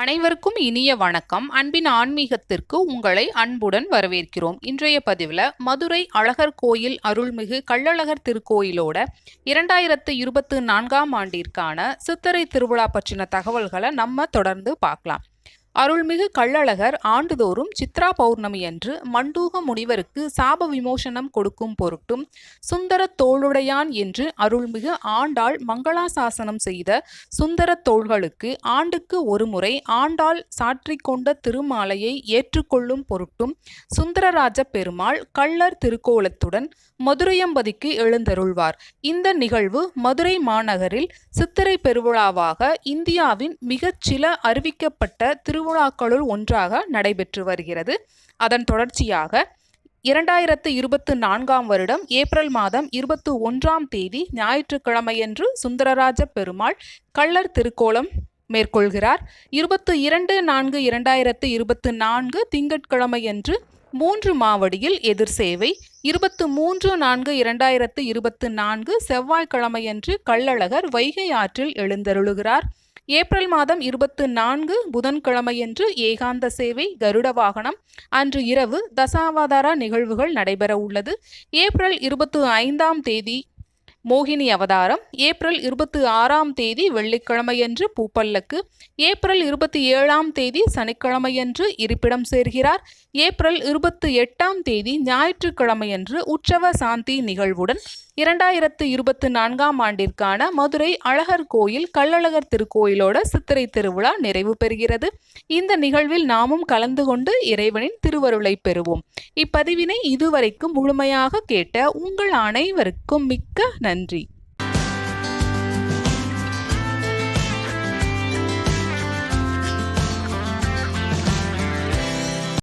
அனைவருக்கும் இனிய வணக்கம். அன்பின் ஆன்மீகத்திற்கு உங்களை அன்புடன் வரவேற்கிறோம். இன்றைய பதிவில் மதுரை அழகர் கோயில் அருள்மிகு கள்ளழகர் திருக்கோயிலோட இரண்டாயிரத்து இருபத்து நான்காம் ஆண்டிற்கான சித்திரை திருவிழா பற்றின தகவல்களை நம்ம தொடர்ந்து பார்க்கலாம். அருள்மிகு கள்ளழகர் ஆண்டுதோறும் சித்ரா பௌர்ணமி அன்று மண்டூக முனிவருக்கு சாப விமோசனம் கொடுக்கும் பொருட்டும் சுந்தர தோளுடையான் என்று அருள்மிகு ஆண்டாள் மங்களாசாசனம் செய்த சுந்தர தோள்களுக்கு ஆண்டுக்கு ஒருமுறை ஆண்டாள் சாற்றிக்கொண்ட திருமாலையை ஏற்றுக்கொள்ளும் பொருட்டும் சுந்தரராஜ பெருமாள் கள்ளர் திருக்கோலத்துடன் மதுரையம்பதிக்கு எழுந்தருள்வார். இந்த நிகழ்வு மதுரை மாநகரில் சித்திரை பெருவிழாவாக இந்தியாவின் மிகச்சில அறிவிக்கப்பட்ட திரு திருவிழாக்களுள் ஒன்றாக நடைபெற்று வருகிறது. அதன் தொடர்ச்சியாக இரண்டாயிரத்து இருபத்து நான்காம் வருடம் ஏப்ரல் மாதம் இருபத்து ஒன்றாம் தேதி ஞாயிற்றுக்கிழமையன்று சுந்தரராஜ பெருமாள் கள்ளர் திருக்கோலம் மேற்கொள்கிறார். இருபத்து இரண்டு நான்கு இரண்டாயிரத்து இருபத்து நான்கு திங்கட்கிழமையன்று மூன்று மாவடியில் எதிர் சேவை இருபத்து மூன்று நான்கு இரண்டாயிரத்து இருபத்து நான்கு செவ்வாய்க்கிழமையன்று கள்ளழகர் வைகை ஆற்றில் எழுந்தருளுகிறார். ஏப்ரல் மாதம் இருபத்து நான்கு புதன்கிழமையன்று ஏகாந்த சேவை கருட வாகனம். அன்று இரவு தசாவதார நிகழ்வுகள் நடைபெற உள்ளது ஏப்ரல் இருபத்து ஐந்தாம் தேதி மோகினி அவதாரம் ஏப்ரல் இருபத்தி ஆறாம் தேதி வெள்ளிக்கிழமையன்று பூப்பல்லக்கு ஏப்ரல் இருபத்தி ஏழாம் தேதி சனிக்கிழமையன்று இருப்பிடம் சேர்கிறார் ஏப்ரல் இருபத்தி எட்டாம் தேதி ஞாயிற்றுக்கிழமையன்று உற்சவ சாந்தி நிகழ்வுடன் இரண்டாயிரத்து இருபத்தி நான்காம் ஆண்டிற்கான மதுரை அழகர் கோயில் கள்ளழகர் திருக்கோயிலோட சித்திரை திருவிழா நிறைவு பெறுகிறது. இந்த நிகழ்வில் நாமும் கலந்து கொண்டு இறைவனின் திருவருளை பெறுவோம். இப்பதிவினை இதுவரைக்கும் முழுமையாக கேட்ட உங்கள் அனைவருக்கும் மிக்க நன்றி.